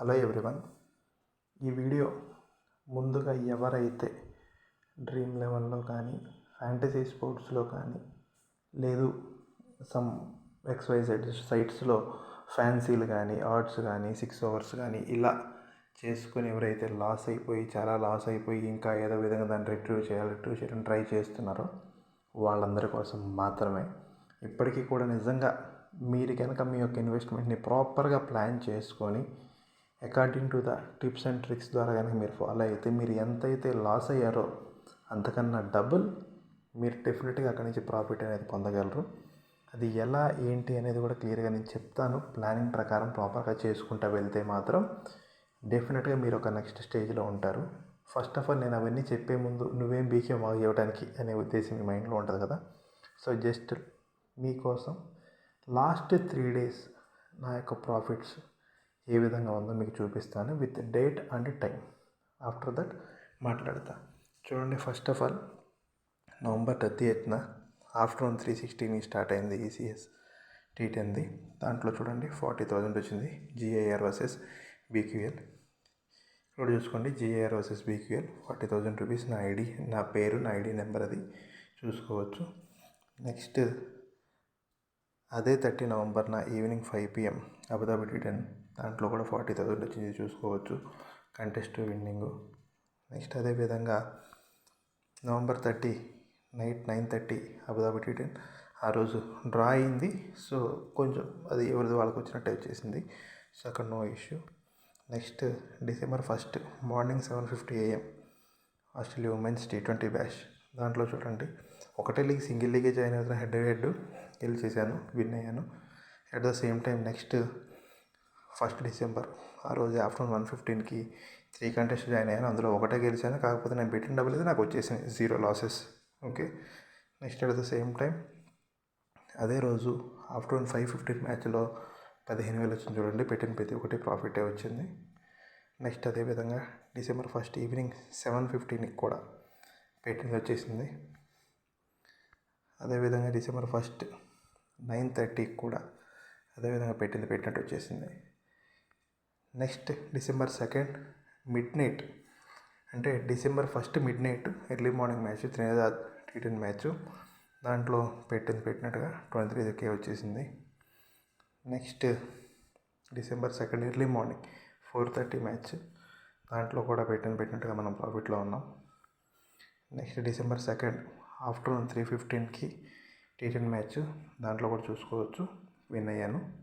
Hello everyone. ఈ video ముందుగా ఎవరైతే డ్రీమ్ లెవెల్లో కానీ ఫ్యాంటసీ స్పోర్ట్స్లో కానీ లేదు సమ్ ఎక్స్వైజెడ్ సైట్స్లో ఫ్యాన్సీలు కానీ ఆర్ట్స్ కానీ సిక్స్ అవర్స్ కానీ ఇలా చేసుకుని ఎవరైతే లాస్ అయిపోయి చాలా లాస్ అయిపోయి ఇంకా ఏదో విధంగా దాన్ని రిట్రీవ్ చేయాలి రిట్రీవ్ చేయడం ట్రై చేస్తున్నారో వాళ్ళందరి కోసం మాత్రమే. ఇప్పటికీ కూడా నిజంగా మీరు కనుక మీ యొక్క ఇన్వెస్ట్మెంట్ని ప్రాపర్గా ప్లాన్ చేసుకొని according to the tips and tricks ద్వారా కనుక మీరు ఫాలో అయితే మీరు ఎంతైతే లాస్ అయ్యారో అంతకన్నా డబుల్ మీరు డెఫినెట్గా అక్కడి నుంచి ప్రాఫిట్ అనేది పొందగలరు. అది ఎలా ఏంటి అనేది కూడా క్లియర్గా నేను చెప్తాను. ప్లానింగ్ ప్రకారం ప్రాపర్గా చేసుకుంటా వెళ్తే మాత్రం డెఫినెట్గా మీరు ఒక నెక్స్ట్ స్టేజ్లో ఉంటారు. ఫస్ట్ ఆఫ్ ఆల్ నేను అవన్నీ చెప్పే ముందు నువ్వేం బీకే మాకు ఇవ్వడానికి అనే ఉద్దేశం మీ మైండ్లో ఉంటుంది కదా. సో జస్ట్ మీకోసం లాస్ట్ త్రీ డేస్ నా యొక్క ప్రాఫిట్స్ ఏ విధంగా ఉందో మీకు చూపిస్తాను with date and time. After that మాట్లాడతా. చూడండి first of all November thirty ఎయిత్న afternoon three సిక్స్టీని స్టార్ట్ అయింది ఈసీఎస్ టీ టెన్ది. దాంట్లో చూడండి ఫార్టీ థౌజండ్ వచ్చింది జిఐఆర్ వర్సెస్ బీక్యూఎల్. ఇక్కడ చూసుకోండి GIR versus BQL forty thousand rupees నా ఐడి నా పేరు నా ఐడి నెంబర్ అది చూసుకోవచ్చు. నెక్స్ట్ అదే thirty నవంబర్న evening five PM Abu Dhabi T ten దాంట్లో కూడా ఫార్టీ థౌసండ్ వచ్చింది చూసుకోవచ్చు. Contest winning. నెక్స్ట్ అదే విధంగా November thirty night nine thirty Abu Dhabi T ten ఆ రోజు డ్రా అయింది. సో కొంచెం అది ఎవరిది వాళ్ళకి వచ్చినట్టు వచ్చేసింది సో అక్కడ no issue. Next December first morning seven fifty AM Australia women's T twenty Bash దాంట్లో చూడండి. ఒకటే లీగ్ సింగిల్ లీగే జాయిన్ అవుతున్న హెడ్ హెడ్ గెలిచేసాను విన్ అయ్యాను. At the same time next first December ఆ రోజు ఆఫ్టర్నూన్ వన్ ఫిఫ్టీన్కి త్రీ కంటెస్ట్ జాయిన్ అయ్యాను. అందులో ఒకటే గెలిచాను. కాకపోతే నేను పెట్టిన డబ్బులు అయితే నాకు వచ్చేసింది zero losses. Okay? Next at the same time అదే రోజు ఆఫ్టర్నూన్ ఫైవ్ ఫిఫ్టీన్ మ్యాచ్లో పదిహేను వేలు వచ్చింది చూడండి. పెట్టిన ప్రతి ఒక్కటి ప్రాఫిటే వచ్చింది. నెక్స్ట్ అదేవిధంగా డిసెంబర్ ఫస్ట్ ఈవినింగ్ సెవెన్ ఫిఫ్టీన్కి కూడా పెట్టింది వచ్చేసింది. అదేవిధంగా డిసెంబర్ ఫస్ట్ నైన్ థర్టీకి కూడా అదేవిధంగా పెట్టింది పెట్టినట్టు వచ్చేసింది. Next December second midnight అంటే December first midnight early morning match Trinidad T ten match. దాంట్లో పెట్టింది పెట్టినట్టుగా ట్వంటీ త్రీ కే వచ్చేసింది. Next December second early morning four thirty match. దాంట్లో కూడా పెట్టింది పెట్టినట్టుగా మనం ప్రాఫిట్లో ఉన్నాం. Next December second afternoon three ఫిఫ్టీన్కి T ten match. దాంట్లో కూడా చూసుకోవచ్చు విన్ అయ్యాను.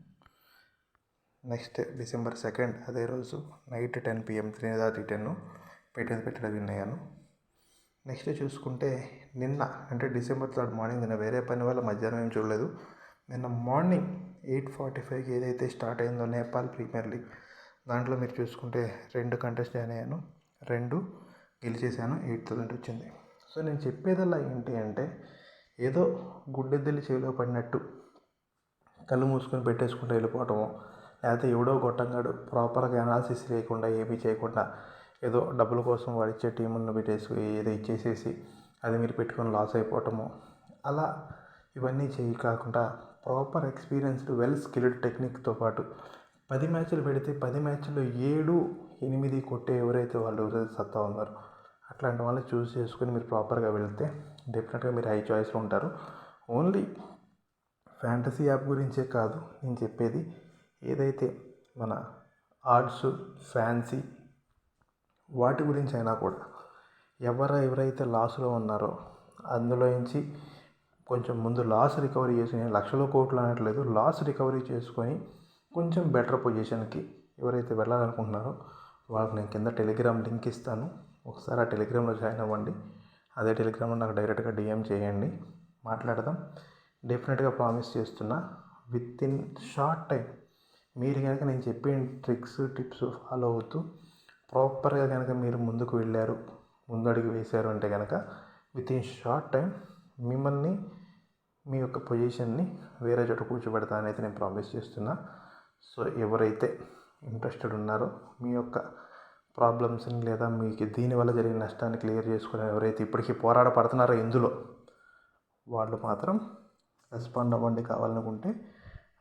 నెక్స్ట్ డిసెంబర్ సెకండ్ అదే రోజు night ten PM Trinidad T పెట్టేది పెట్టడం విన్ అయ్యాను నెక్స్ట్ చూసుకుంటే నిన్న అంటే డిసెంబర్ థర్డ్ మార్నింగ్ నిన్న వేరే పని వల్ల మధ్యాహ్నం ఏం చూడలేదు. నిన్న మార్నింగ్ ఎయిట్ ఫార్టీ ఫైవ్కి ఏదైతే స్టార్ట్ అయిందో నేపాల్ ప్రీమియర్ లీగ్ దాంట్లో మీరు చూసుకుంటే రెండు కంటెస్ట్ జాయిన్ అయ్యాను. రెండు గెలిచేసాను ఎయిట్ థౌసండ్ వచ్చింది. సో నేను చెప్పేదల్లా ఏంటి అంటే ఏదో గుడ్డెద్దెలు చెవిలో పడినట్టు కళ్ళు మూసుకొని పెట్టేసుకుంటూ వెళ్ళిపోవటము లేకపోతే ఎవడో గొట్టంగాడు ప్రాపర్గా అనాలిసిస్ లేకుండా ఏమీ చేయకుండా ఏదో డబ్బుల కోసం వాడు ఇచ్చే టీములను పెట్టేసి ఏదో ఇచ్చేసేసి అది మీరు పెట్టుకొని లాస్ అయిపోవటము. అలా ఇవన్నీ చేయి కాకుండా ప్రాపర్ ఎక్స్పీరియన్స్డ్ వెల్ స్కిల్డ్ టెక్నిక్తో పాటు పది మ్యాచ్లు పెడితే పది మ్యాచ్లో ఏడు ఎనిమిది కొట్టే ఎవరైతే వాళ్ళు ఎవరైతే సత్తా ఉన్నారో అట్లాంటి వాళ్ళని చూస్ చేసుకుని మీరు ప్రాపర్గా వెళ్తే డెఫినెట్గా మీరు హై చాయిస్లో ఉంటారు. ఓన్లీ ఫ్యాంటసీ యాప్ గురించే కాదు నేను చెప్పేది ఏదైతే మన ఆర్ట్స్ ఫ్యాన్సీ వాటి గురించి అయినా కూడా ఎవరు ఎవరైతే లాస్లో ఉన్నారో అందులో నుంచి కొంచెం ముందు లాస్ రికవరీ చేసి లక్షల కోట్లు అనట్లేదు లాస్ రికవరీ చేసుకొని కొంచెం బెటర్ పొజిషన్కి ఎవరైతే వెళ్ళాలనుకుంటున్నారో వాళ్ళకి నేను కింద టెలిగ్రామ్ లింక్ ఇస్తాను. ఒకసారి ఆ టెలిగ్రామ్లో జాయిన్ అవ్వండి. అదే టెలిగ్రామ్లో నాకు డైరెక్ట్గా డిఎం చేయండి. మాట్లాడదాం. డెఫినెట్గా ప్రామిస్ చేస్తున్నా. విత్ ఇన్ షార్ట్ టైం మీరు కనుక నేను చెప్పే ట్రిక్స్ టిప్స్ ఫాలో అవుతూ ప్రాపర్గా కనుక మీరు ముందుకు వెళ్ళారు ముందడుగు వేశారు అంటే కనుక విత్ ఇన్ షార్ట్ టైం మిమ్మల్ని మీ యొక్క పొజిషన్ని వేరే చోట కూర్చోబెడతా అనేది నేను ప్రామిస్ చేస్తున్నా. సో ఎవరైతే ఇంట్రెస్టెడ్ ఉన్నారో మీ యొక్క ప్రాబ్లమ్స్ని లేదా మీకు దీనివల్ల జరిగిన నష్టాన్ని క్లియర్ చేసుకునే ఎవరైతే ఇప్పటికీ పోరాట పడుతున్నారో ఇందులో వాళ్ళు మాత్రం రెస్పాండ్ అవ్వండి కావాలనుకుంటే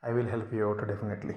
I will help you out definitely.